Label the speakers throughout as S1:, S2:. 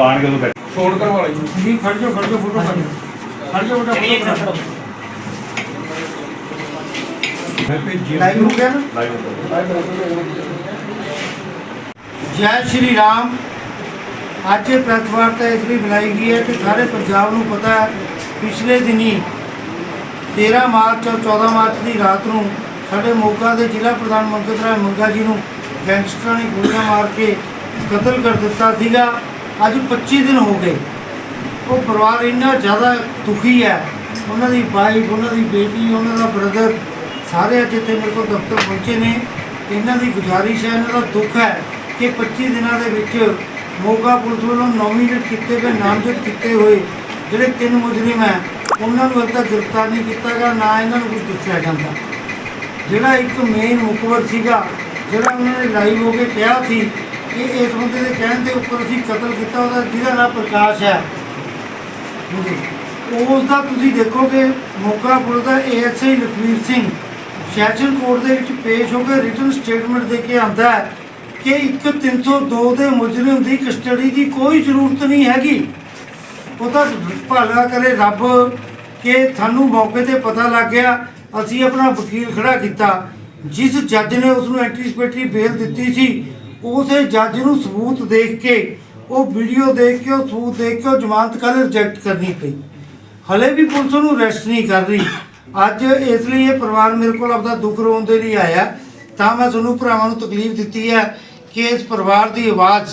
S1: ਆਣਗੇ ਉਦੋਂ ਬੈਠ
S2: ਫੋਨ ਕਰਵਾ ਲਈ
S3: ਜੀ ਖੜ ਜਾਓ ਖੜ ਜਾਓ ਫੋਟੋ ਖੜ ਖੜ ਜਾਓ ਬੇਟਾ ਫੋਟੋ ਲਾਈਵ ਹੋ ਗਿਆ ਨਾ? ਜੈ ਸ਼੍ਰੀ ਰਾਮ। ਅੱਜ ਇਹ ਪ੍ਰੈਸ ਵਾਰਤਾ ਇਸ ਲਈ ਬੁਲਾਈ ਗਈ ਹੈ ਕਿ ਸਾਰੇ ਪੰਜਾਬ ਨੂੰ ਪਤਾ ਹੈ ਪਿਛਲੇ ਦਿਨੀ 13 ਮਾਰਚ ਔਰ 14 ਮਾਰਚ ਦੀ ਰਾਤ ਨੂੰ ਸਾਡੇ ਮੋਗਾ ਦੇ ਜ਼ਿਲ੍ਹਾ ਪ੍ਰਧਾਨ ਮੰਗਤ ਰਾਏ ਮੰਗਾ ਜੀ ਨੂੰ ਗੈਂਗਸਟਰਾਂ ਨੇ ਗੋਲੀਆਂ ਮਾਰ ਕੇ ਕਤਲ ਕਰ ਦਿੱਤਾ ਸੀਗਾ। ਅੱਜ 25 ਦਿਨ ਹੋ ਗਏ। ਉਹ ਪਰਿਵਾਰ ਇੰਨਾ ਜ਼ਿਆਦਾ ਦੁਖੀ ਹੈ। ਉਹਨਾਂ ਦੀ ਵਾਈਫ ਉਹਨਾਂ ਦੀ ਬੇਟੀ, ਉਹਨਾਂ ਦਾ ਬ੍ਰਦਰ ਸਾਰੇ ਅੱਜ ਇੱਥੇ ਮੇਰੇ ਕੋਲ ਦਫ਼ਤਰ ਪਹੁੰਚੇ ਨੇ। ਇਹਨਾਂ ਦੀ ਗੁਜ਼ਾਰਿਸ਼ ਹੈ, ਇਹਨਾਂ ਦਾ ਦੁੱਖ ਹੈ ਕਿ 25 ਦਿਨਾਂ ਦੇ ਵਿੱਚ ਮੋਗਾ ਪੁਲਿਸ ਵੱਲੋਂ ਨੋਮੀਨੇਟ ਕੀਤੇ ਗਏ, ਨਾਮਜ਼ਦ ਕੀਤੇ ਹੋਏ ਜਿਹੜੇ ਤਿੰਨ ਮੁਜਰਮ ਹੈ, ਉਹਨਾਂ ਨੂੰ ਹਜੇ ਤੱਕ ਗ੍ਰਿਫਤਾਰ ਨਹੀਂ ਕੀਤਾ ਗਿਆ, ਨਾ ਇਹਨਾਂ ਨੂੰ ਕੁਝ ਦੱਸਿਆ ਜਾਂਦਾ। ਜਿਹੜਾ ਇੱਕ ਮੇਨ ਮੁਕਵਰ ਸੀਗਾ, ਜਿਹੜਾ ਉਹਨਾਂ ਨੇ ਲਾਈਵ ਹੋ ਕੇ ਕਿਹਾ ਸੀ ਕਿ ਇਸ ਬੰਦੇ ਦੇ ਕਹਿਣ ਦੇ ਉੱਪਰ ਅਸੀਂ ਕਤਲ ਕੀਤਾ, ਉਹਦਾ ਜਿਹਦਾ ਨਾਮ ਪ੍ਰਕਾਸ਼ ਹੈ। ਉਸ ਦਾ ਤੁਸੀਂ ਦੇਖੋਗੇ, ਮੋਗਾ ਪੁਲਿਸ ਦਾ ASI Lakhvir Singh session court ਦੇ ਵਿੱਚ ਪੇਸ਼ ਹੋ ਕੇ ਰਿਟਨ ਸਟੇਟਮੈਂਟ ਦੇ ਕੇ ਆਂਦਾ ਹੈ ਕਿ ਇੱਕ 302 ਦੇ ਮੁਜਰਮ ਦੀ ਕਸਟਡੀ ਦੀ ਕੋਈ ਜ਼ਰੂਰਤ ਨਹੀਂ ਹੈਗੀ। ਉਹ ਤਾਂ ਭਲਾ ਕਰੇ ਰੱਬ ਕਿ ਤੁਹਾਨੂੰ ਮੌਕੇ ਤੇ ਪਤਾ ਲੱਗ ਗਿਆ, ਅਸੀਂ ਆਪਣਾ ਵਕੀਲ ਖੜਾ ਕੀਤਾ। ਜਿਸ ਜੱਜ ਨੇ ਉਸ ਨੂੰ ਐਂਟੀਸਪੇਟਰੀ ਬੇਲ ਦਿੱਤੀ ਸੀ ਉਸੇ ਜੱਜ ਨੂੰ ਸਬੂਤ ਦੇਖ ਕੇ, ਉਹ ਵੀਡੀਓ ਦੇਖ ਕੇ, ਉਹ ਸਬੂਤ ਦੇਖ ਕੇ, ਉਹ ਜ਼ਮਾਨਤ ਕੱਲ੍ਹ ਰਿਜੈਕਟ ਕਰਨੀ ਪਈ। ਹਲੇ ਵੀ ਪੁਲਿਸ ਨੂੰ ਅਰੈਸਟ ਨਹੀਂ ਕਰ ਰਹੀ। ਅੱਜ ਇਸ ਲਈ ਇਹ ਪਰਿਵਾਰ ਮੇਰੇ ਕੋਲ ਆਪਦਾ ਦੁੱਖ ਰੋਣ ਦੇ ਲਈ ਆਇਆ। ਤਾਂ ਮੈਂ ਤੁਹਾਨੂੰ ਭਰਾਵਾਂ ਨੂੰ ਤਕਲੀਫ ਦਿੱਤੀ ਹੈ ਕਿ ਇਸ ਪਰਿਵਾਰ ਦੀ ਆਵਾਜ਼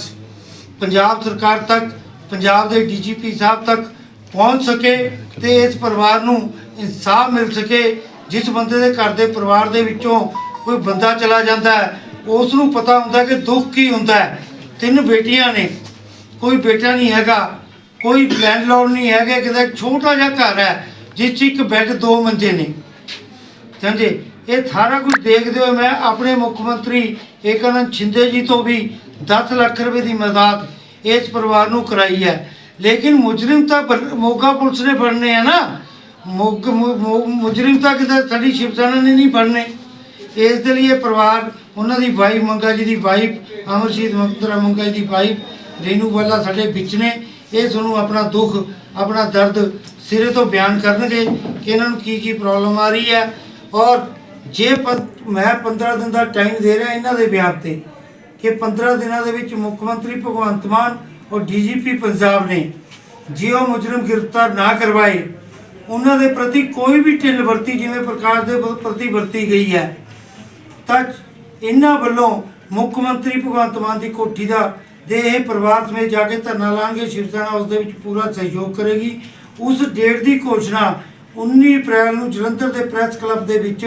S3: ਪੰਜਾਬ ਸਰਕਾਰ ਤੱਕ, ਪੰਜਾਬ ਦੇ ਡੀਜੀਪੀ ਸਾਹਿਬ ਤੱਕ ਪਹੁੰਚ ਸਕੇ ਤੇ ਇਸ ਪਰਿਵਾਰ ਨੂੰ ਇਨਸਾਫ ਮਿਲ ਸਕੇ, ਜਿਸ ਬੰਦੇ ਦੇ ਘਰ ਦੇ ਪਰਿਵਾਰ ਦੇ ਵਿੱਚੋਂ ਕੋਈ ਬੰਦਾ ਚਲਾ ਜਾਂਦਾ ਹੈ ਉਸ ਨੂੰ ਪਤਾ ਹੁੰਦਾ ਕਿ ਦੁੱਖ ਕੀ ਹੁੰਦਾ ਹੈ। ਤਿੰਨ ਬੇਟੀਆਂ ਨੇ। ਕੋਈ ਬੇਟਾ ਨਹੀਂ ਹੈਗਾ। ਕੋਈ ਲੈਂਡਲੌਰਡ ਨਹੀਂ ਹੈਗਾ। ਕਿਤੇ ਛੋਟਾ ਜਿਹਾ ਘਰ ਹੈ, ਜਿਸ 'ਚ ਇੱਕ ਬੈੱਡ ਦੋ ਮੰਜੇ ਨੇ। ਸਮਝੇ ਇਹ ਸਾਰਾ ਕੁਝ ਦੇਖਦੇ ਹੋਏ ਮੈਂ ਆਪਣੇ ਮੁੱਖ ਮੰਤਰੀ ਏਕਾਨੰਦ ਸ਼ਿੰਦੇ ਜੀ ਤੋਂ ਵੀ 10 ਲੱਖ ਰੁਪਏ ਦੀ ਮਦਦ ਇਸ ਪਰਿਵਾਰ ਨੂੰ ਕਰਾਈ ਹੈ। ਲੇਕਿਨ ਮੁਜਰਮ ਤਾਂ ਬ- ਮੋਗਾ ਪੁਲਿਸ ਨੇ ਫੜਨੇ ਆ ਨਾ। ਮੁਗ- ਮੁ- ਮੁਜਰਮ ਤਾਂ ਕਿਤੇ ਸਾਡੀ ਸ਼ਿਵ ਸੈਨਾ ਨੇ ਨਹੀਂ ਫੜਨੇ। ਇਸ ਦੇ ਲਈ ਇਹ ਪਰਿਵਾਰ ਉਹਨਾਂ ਦੀ ਵਾਈਫ ਮੰਗਾ ਜੀ ਦੀ ਵਾਈਫ ਅਮਰਜੀਤ ਮੰਗਤਰਾ ਮੰਗਾ ਜੀ ਦੀ ਵਾਈਫ ਰੇਨੂ ਵਾਲਾ ਸਾਡੇ ਵਿੱਚ ਨੇ। ਇਹ ਤੁਹਾਨੂੰ ਆਪਣਾ ਦੁੱਖ, ਆਪਣਾ ਦਰਦ ਸਿਰੇ ਤੋਂ ਬਿਆਨ ਕਰਨਗੇ ਕਿ ਇਹਨਾਂ ਨੂੰ ਕੀ ਕੀ ਪ੍ਰੋਬਲਮ ਆ ਰਹੀ ਹੈ। ਔਰ ਜੇ ਪ- ਮੈਂ 15 ਦਿਨ ਦਾ ਟਾਈਮ ਦੇ ਰਿਹਾ ਇਹਨਾਂ ਦੇ ਬਿਆਨ ਤੇ ਕਿ 15 ਦਿਨਾਂ ਦੇ ਵਿੱਚ ਮੁੱਖ ਮੰਤਰੀ ਭਗਵੰਤ ਮਾਨ ਔਰ ਡੀਜੀਪੀ ਪੰਜਾਬ ਨੇ ਜੇ ਉਹ ਮੁਜਰਮ ਗ੍ਰਿਫਤਾਰ ਨਾ ਕਰਵਾਏ, ਉਹਨਾਂ ਦੇ ਪ੍ਰਤੀ ਕੋਈ ਵੀ ਢਿੱਲ ਵਰਤੀ ਜਿਵੇਂ ਪ੍ਰਕਾਸ਼ ਦੇ ਪ੍ਰਤੀ ਵਰਤੀ ਗਈ ਹੈ, ਤਾਂ ਇਹਨਾਂ ਵੱਲੋਂ ਮੁੱਖ ਮੰਤਰੀ ਭਗਵੰਤ ਮਾਨ ਦੀ ਕੋਠੀ ਦਾ ਦੇ ਇਹ ਪਰਿਵਾਰ ਸਮੇਤ ਜਾ ਕੇ ਧਰਨਾ ਲਾਣਗੇ। ਸ਼ਿਵ ਸੈਨਾ ਉਸ ਦੇ ਵਿੱਚ ਪੂਰਾ ਸਹਿਯੋਗ ਕਰੇਗੀ। ਉਸ ਡੇਟ ਦੀ ਘੋਸ਼ਣਾ 19 ਅਪ੍ਰੈਲ ਨੂੰ ਜਲੰਧਰ ਦੇ ਪ੍ਰੈਸ ਕਲੱਬ ਦੇ ਵਿੱਚ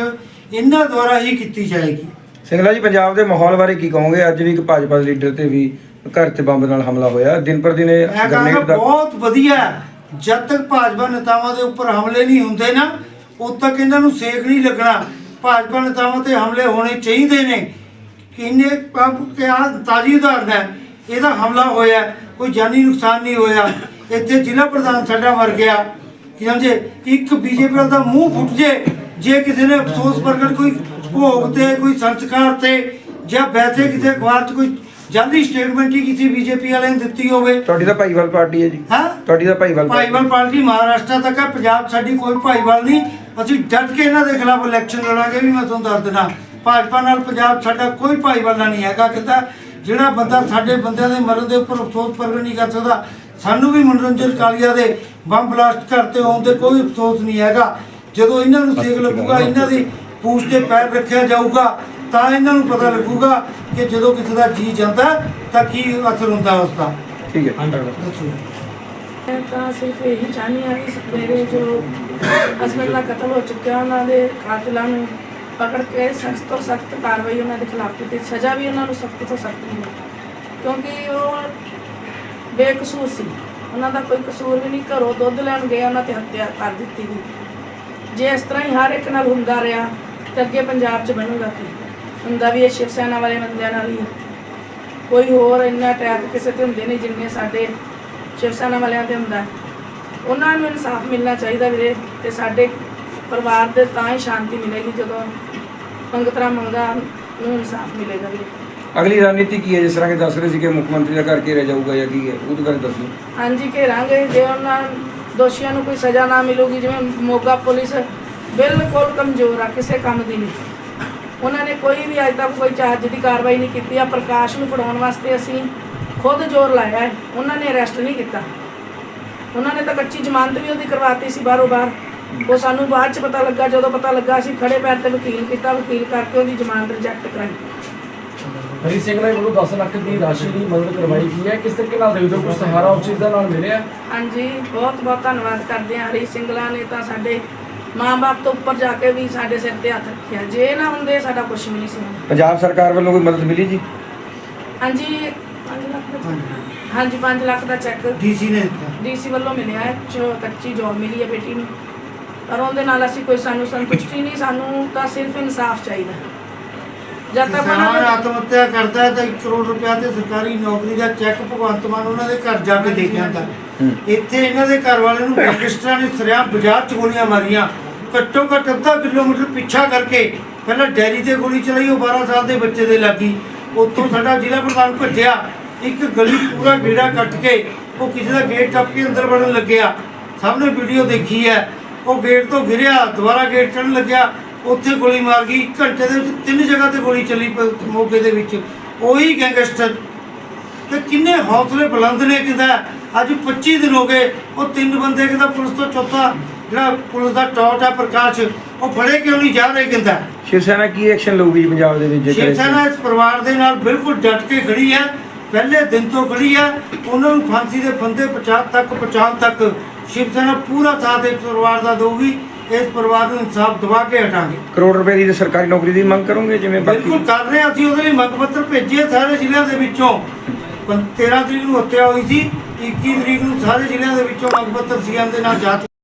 S3: ਇਹਨਾਂ ਦੁਆਰਾ ਹੀ ਕੀਤੀ ਜਾਏਗੀ।
S2: ਸਿੰਗਲਾ ਜੀ ਪੰਜਾਬ ਦੇ ਮਾਹੌਲ ਬਾਰੇ ਕੀ ਕਹੋਗੇ? ਅੱਜ ਵੀ ਇੱਕ ਭਾਜਪਾ ਦੇ ਲੀਡਰ ਤੇ ਵੀ ਘਰ ਤੇ ਬੰਬ ਨਾਲ ਹਮਲਾ ਹੋਇਆ। ਦਿਨ ਪਰ ਦਿਨ ਇਹ
S3: ਬਹੁਤ ਵਧੀਆ। ਜਦ ਤੱਕ ਭਾਜਪਾ ਨੇਤਾਵਾਂ ਦੇ ਉੱਪਰ ਹਮਲੇ ਨਹੀਂ ਹੁੰਦੇ ਨਾ ਉਦ ਤੱਕ ਇਹਨਾਂ ਨੂੰ ਸੇਕ ਨਹੀਂ ਲੱਗਣਾ। ਭਾਜਪਾ ਨੇਤਾਵਾਂ ਤੇ ਹਮਲੇ ਹੋਣੇ ਚਾਹੀਦੇ ਨੇ। ਕਿੰਨੇ ਕਿਹਾ ਤਾਜੀ ਉਦਾਹਰਨ ਹੈ। ਇਹਦਾ ਹਮਲਾ ਹੋਇਆ ਕੋਈ ਜਾਨੀ ਨੁਕਸਾਨ ਨਹੀਂ ਹੋਇਆ। ਇੱਥੇ ਜ਼ਿਲ੍ਹਾ ਪ੍ਰਧਾਨ ਸਾਡਾ ਮਰ ਗਿਆ। ਕੀ ਸਮਝੇ? ਇੱਕ ਬੀਜੇਪੀ ਦਾ ਮੂੰਹ ਫੁੱਟ ਜੇ ਜੇ ਕਿਸੇ ਨੇ ਅਫਸੋਸ ਪ੍ਰਗਟ ਕੋਈ ਭੋਗ ਤੇ ਕੋਈ ਸੰਸਕਾਰ ਤੇ ਜਾਂ ਵੈਸੇ ਕਿਸੇ ਅਖਬਾਰ 'ਚ ਕੋਈ ਜਾਂਦੀ ਸਟੇਟਮੈਂਟ ਹੀ ਕਿਸੇ ਬੀਜੇਪੀ ਵਾਲੇ ਨੇ ਦਿੱਤੀ ਹੋਵੇ।
S2: ਤੁਹਾਡੀ ਤਾਂ ਭਾਈਵਾਲ ਪਾਰਟੀ ਹੈ ਜੀ।
S3: ਹਾਂ?
S2: ਤੁਹਾਡੀ ਤਾਂ ਭਾਈਵਾਲ ਪਾਰਟੀ
S3: ਮਹਾਰਾਸ਼ਟਰ ਤੱਕ ਹੈ ਪੰਜਾਬ ਸਾਡੀ ਕੋਈ ਭਾਈਵਾਲ ਨਹੀਂ। ਅਸੀਂ ਡਟ ਕੇ ਇਹਨਾਂ ਦੇ ਖਿਲਾਫ ਇਲੈਕਸ਼ਨ ਲੜਾਂਗੇ ਵੀ ਮੈਂ ਤੁਹਾਨੂੰ ਦੱਸ ਦਿੰਦਾ। ਭਾਜਪਾ ਨਾਲ ਪੰਜਾਬ ਸਾਡਾ ਕੋਈ ਭਾਈਵਾਲਾ ਨਹੀਂ ਹੈਗਾ ਕਿਤਾ ਜਿਹੜਾ ਬੰਦਾ ਸਾਡੇ ਬੰਦਿਆਂ ਦੇ ਮਰਨ ਦੇ ਉੱਪਰ ਅਫਸੋਸ ਪ੍ਰਗਟ ਨਹੀਂ ਕਰ ਸਕਦਾ ਸਾਨੂੰ ਵੀ ਮਨੋਰੰਜਨ ਕਾਲੀਆ ਦੇ ਬੰਬ ਬਲਾਸਟ ਕਰਤੇ ਹੋਣ ਤੇ ਕੋਈ ਅਫਸੋਸ ਨਹੀਂ ਹੈਗਾ। ਜਦੋਂ ਇਹਨਾਂ ਨੂੰ ਸੇਕ ਲੱਗੂਗਾ ਇਹਨਾਂ ਦੀ ਪੂਛ ਤੇ ਪੈਰ ਰੱਖਿਆ ਜਾਊਗਾ ਤਾਂ ਇਹਨਾਂ ਨੂੰ ਪਤਾ ਲੱਗੂਗਾ ਕਿ ਜਦੋਂ ਕਿਸੇ ਦਾ ਜੀ ਜਾਂਦਾ ਤਾਂ ਕੀ ਅਸਰ ਹੁੰਦਾ ਉਸ ਦਾ।
S2: ਠੀਕ ਹੈ।
S3: ਦੱਸੋ।
S4: ਮੈਂ ਤਾਂ ਸਿਰਫ ਇਹੀ ਚਾਹਨੀ ਹਾਂ ਕਿ ਮੇਰੇ ਜੋ ਹਸਬੰਦ ਦਾ ਕਤਲ ਹੋ ਚੁੱਕਿਆ ਉਹਨਾਂ ਦੇ ਕਾਤਲਾਂ ਨੂੰ ਪਕੜ ਕੇ ਸਖਤ ਤੋਂ ਸਖਤ ਕਾਰਵਾਈ ਉਹਨਾਂ ਦੇ ਖਿਲਾਫ ਕੀਤੀ। ਸਜ਼ਾ ਵੀ ਉਹਨਾਂ ਨੂੰ ਸਖਤ ਤੋਂ ਸਖਤ ਮਿਲੇ। ਕਿਉਂਕਿ ਉਹ ਬੇਕਸੂਰ ਸੀ। ਉਹਨਾਂ ਦਾ ਕੋਈ ਕਸੂਰ ਵੀ ਨਹੀਂ, ਘਰੋਂ ਦੁੱਧ ਲੈਣ ਗਏ, ਉਹਨਾਂ ਤੇ ਹੱਤਿਆ ਕਰ ਦਿੱਤੀ ਗਈ। ਜੇ ਇਸ ਤਰ੍ਹਾਂ ਹੀ ਹਰ ਇੱਕ ਨਾਲ ਹੁੰਦਾ ਰਿਹਾ, ਤਾਂ ਅੱਗੇ ਪੰਜਾਬ 'ਚ ਬਣੂਗਾ ਕੀ? ਹੁੰਦਾ ਵੀ ਇਹ ਸ਼ਿਵ ਸੈਨਾ ਵਾਲੇ ਬੰਦਿਆਂ ਨਾਲ ਹੀ ਕੋਈ ਹੋਰ ਇੰਨਾ ਅਟੈਕ ਕਿਸੇ ਤੇ ਹੁੰਦੇ ਨਹੀਂ ਜਿੰਨੇ ਸਾਡੇ ਸ਼ਿਵ ਸੈਨਾ ਵਾਲਿਆਂ ਤੇ ਹੁੰਦਾ। ਉਹਨਾਂ ਨੂੰ ਇਨਸਾਫ ਮਿਲਣਾ ਚਾਹੀਦਾ ਵੀਰੇ ਤੇ ਸਾਡੇ ਪਰਿਵਾਰ ਦੇ ਤਾਂ ਹੀ ਸ਼ਾਂਤੀ ਮਿਲੇਗੀ ਜਦੋਂ ਮੰਗਤਰਾ ਮੰਗਾ ਨੂੰ ਇਨਸਾਫ ਮਿਲੇਗਾ ਵੀਰੇ।
S2: ਅਗਲੀ ਰਣਨੀਤੀ ਕੀ ਹੈ? ਜਿਸ ਤਰ੍ਹਾਂ ਕਿ ਦੱਸ ਰਹੇ ਸੀ ਕਿ ਮੁੱਖ ਮੰਤਰੀ ਦਾ ਘਰ ਘੇਰਿਆ ਜਾਊਗਾ ਜਾਂ ਕੀ ਹੈ? ਉਹਦੇ ਬਾਰੇ ਦੱਸੋ
S4: ਹਾਂਜੀ ਘੇਰਾਂਗੇ। ਜੇ ਉਹਨਾਂ ਦੋਸ਼ੀਆਂ ਨੂੰ ਕੋਈ ਸਜ਼ਾ ਨਾ ਮਿਲੂਗੀ ਜਿਵੇਂ ਮੋਗਾ ਪੁਲਿਸ ਬਿਲਕੁਲ ਕਮਜ਼ੋਰ ਆ ਕਿਸੇ ਕੰਮ ਦੀ ਨਹੀਂ। ਉਹਨਾਂ ਨੇ ਕੋਈ ਵੀ ਅਜੇ ਤੱਕ ਕੋਈ ਚਾਰਜ ਦੀ ਕਾਰਵਾਈ ਨਹੀਂ ਕੀਤੀ ਆ। ਪ੍ਰਕਾਸ਼ ਨੂੰ ਫੜਾਉਣ ਵਾਸਤੇ ਅਸੀਂ ਖੁਦ ਜ਼ੋਰ ਲਾਇਆ ਹੈ। ਉਹਨਾਂ ਨੇ ਅਰੈਸਟ ਨਹੀਂ ਕੀਤਾ। ਉਹਨਾਂ ਨੇ ਤਾਂ ਕੱਚੀ ਜ਼ਮਾਨਤ ਵੀ ਉਹਦੀ ਕਰਵਾਤੀ ਸੀ ਬਾਹਰੋਂ ਬਾਹਰ। ਉਹ ਸਾਨੂੰ ਬਾਅਦ ਚ ਪਤਾ ਲੱਗਾ ਜਦੋਂ ਪਤਾ ਲੱਗਾ ਅਸੀਂ ਖੜੇ ਪੈਰ ਤੇ ਵਕੀਲ ਕੀਤਾ ਵਕੀਲ ਕਰਕੇ ਉਹਦੀ ਜ਼ਮਾਨਤ ਰਿਜੈਕਟ ਕਰਾਈ।
S5: ਹਰੀ ਸਿੰਘ ਨੇ ਵੱਲੋਂ 10 ਲੱਖ ਦੀ ਰਾਸ਼ੀ ਦੀ ਮਦਦ ਕਰਵਾਈ ਗਈ ਹੈ। ਕਿਸ ਤਰੀਕੇ ਨਾਲ ਦੇਖਦੇ ਹੋ ਕੁਝ ਸਹਾਰਾ ਉਸ ਚੀਜ਼ ਦਾ ਨਾਲ ਮਿਲਿਆ?
S4: ਹਾਂਜੀ ਬਹੁਤ ਬਹੁਤ ਧੰਨਵਾਦ ਕਰਦੇ ਹਾਂ ਹਰੀ ਸਿੰਗਲਾ ਨੇ ਤਾਂ ਸਾਡੇ ਮਾਂ-ਬਾਪ ਤੋਂ ਉੱਪਰ ਜਾ ਕੇ ਵੀ ਸਾਡੇ ਸਿਰ ਤੇ ਹੱਥ ਰੱਖਿਆ। ਜੇ ਨਾ ਹੁੰਦੇ ਸਾਡਾ ਕੁਝ ਵੀ ਨਹੀਂ ਸੀ। ਹੋਣਾ।
S2: ਪੰਜਾਬ ਸਰਕਾਰ ਵੱਲੋਂ ਕੋਈ ਮਦਦ ਮਿਲੀ ਜੀ?
S4: ਹਾਂਜੀ 5 ਲੱਖ ਦਾ ਹਾਂਜੀ 5 ਲੱਖ ਦਾ ਚੈੱਕ
S3: ਡੀਸੀ ਨੇ ਦਿੱਤਾ।
S4: ਡੀਸੀ ਵੱਲੋਂ ਮਿਲਿਆ ਹੈ ਜੋ ਕੱਚੀ ਜੌਬ ਮਿਲੀ ਹੈ ਬੇਟੀ ਨੂੰ। ਪਰ ਉਹਦੇ ਨਾਲ ਅਸੀਂ ਕੋਈ ਸਾਨੂੰ ਸੰਤੁਸ਼ਟੀ ਨਹੀਂ ਸਾਨੂੰ ਤਾਂ ਸਿਰਫ ਇਨਸਾਫ ਚਾਹੀਦਾ। ਜਦ ਤੱਕ
S3: ਕਿਸਾਨ
S4: ਉਹਨਾਂ
S3: ਆਤਮ ਹੱਤਿਆ ਕਰਦਾ ਹੈ ਤਾਂ 1 ਕਰੋੜ ਰੁਪਇਆ ਤੇ ਸਰਕਾਰੀ ਨੌਕਰੀ ਦਾ ਚੈੱਕ ਭਗਵੰਤ ਮਾਨ ਉਹਨਾਂ ਦੇ ਘਰ ਜਾ ਕੇ ਦੇ ਕੇ ਆਂਦਾ
S2: ਹੂੰ।
S3: ਇੱਥੇ ਇਹਨਾਂ ਦੇ ਘਰ ਵਾਲੇ ਨੂੰ ਗੈਂਗਸਟਰਾਂ ਨੇ ਸਰਿਆ ਬਾਜ਼ਾਰ ਚ ਗੋਲੀਆਂ ਮਾਰੀਆਂ। ਘੱਟੋ ਘੱਟ ਅੱਧਾ ਕਿਲੋਮੀਟਰ ਪਿੱਛਾ ਕਰਕੇ ਪਹਿਲਾਂ ਡੈਰੀ ਤੇ ਗੋਲੀ ਚਲਾਈ ਉਹ 12 ਸਾਲ ਦੇ ਬੱਚੇ ਦੇ ਲੱਗੀ। ਉੱਥੋਂ ਸਾਡਾ ਜ਼ਿਲ੍ਹਾ ਪ੍ਰਧਾਨ ਭੱਜਿਆ। ਇੱਕ ਗਲੀ ਪੂਰਾ ਗੇੜਾ ਕੱਟ ਕੇ ਉਹ ਕਿਸੇ ਦਾ ਗੇਟ ਟੱਪ ਕੇ ਅੰਦਰ ਵੜਨ ਲੱਗਿਆ। ਸਭ ਨੇ ਵੀਡੀਓ ਦੇਖੀ ਹੈ। ਉਹ ਗੇਟ ਤੋਂ ਗਿਰਿਆ ਦੁਬਾਰਾ ਗੇਟ ਚੜਨ ਲੱਗਿਆ। ਉੱਥੇ ਗੋਲੀ ਮਾਰ ਗਈ। ਘੰਟੇ ਦੇ ਵਿੱਚ ਤਿੰਨ ਜਗ੍ਹਾ ਤੇ ਗੋਲੀ ਚੱਲੀ ਮੋਗੇ ਦੇ ਵਿੱਚ। ਉਹੀ ਗੈਂਗਸਟਰ ਤੇ ਕਿੰਨੇ ਹੌਸਲੇ ਬੁਲੰਦ ਨੇ ਕਿਦਾ ਅੱਜ 25 ਦਿਨ ਹੋ ਗਏ। ਉਹ ਤਿੰਨ ਬੰਦੇ ਕਿਦਾ ਪੁਲਿਸ ਤੋਂ ਚੌਥਾ। ਜਿਹੜਾ ਪੁਲਿਸ ਦਾ ਟੌਟ ਹੈ ਪ੍ਰਕਾਸ਼ ਉਹ ਫੜੇ ਕਿਉਂ ਨਹੀਂ ਜਾ ਰਹੇ ਕਿਦਾ
S2: ਸ਼ਿਵ ਸੈਨਾ ਕੀ ਐਕਸ਼ਨ ਲਊਗੀ ਪੰਜਾਬ ਦੇ ਵਿੱਚ ਜੇਕਰ
S3: ਸ਼ਿਵ ਸੈਨਾ ਇਸ ਪਰਿਵਾਰ ਦੇ ਨਾਲ ਬਿਲਕੁਲ ਡਟ ਕੇ ਖੜੀ ਹੈ। ਪਹਿਲੇ ਦਿਨ ਤੋਂ ਖੜੀ ਹੈ ਉਹਨਾਂ ਨੂੰ ਫਾਂਸੀ ਦੇ ਬੰਦੇ ਪਹੁੰਚਾ ਤੱਕ ਪਹੁੰਚਾਉਣ ਤੱਕ ਸ਼ਿਵ ਸੈਨਾ ਪੂਰਾ ਸਾਥ ਇਸ ਪਰਿਵਾਰ ਦਾ ਦੇਊਗੀ ਇਸ ਪਰਿਵਾਰ ਨੂੰ ਇਨਸਾਫ ਦਿਵਾ ਕੇ ਹਟਾਂਗੇ।
S2: ਕਰੋੜ ਰੁਪਏ ਦੀ ਸਰਕਾਰੀ ਨੌਕਰੀ ਦੀ ਮੰਗ ਕਰੋਗੇ ਜਿਵੇਂ
S3: ਬਿਲਕੁਲ ਕਰ ਰਹੇ ਹਾਂ ਅਸੀਂ ਉਹਦੇ ਲਈ ਮੰਗ ਪੱਤਰ ਭੇਜੇ ਸਾਰੇ ਜ਼ਿਲ੍ਹਿਆਂ ਦੇ ਵਿੱਚੋਂ। ਪੰ- 13 ਤਰੀਕ ਨੂੰ ਹੱਤਿਆ ਹੋਈ ਸੀ 21 ਤਰੀਕ ਨੂੰ ਸਾਰੇ ਜ਼ਿਲ੍ਹਿਆਂ ਦੇ ਵਿੱਚੋਂ ਮੰਗ ਪੱਤਰ ਸੀਐਮ ਦੇ ਨਾਲ ਜਾ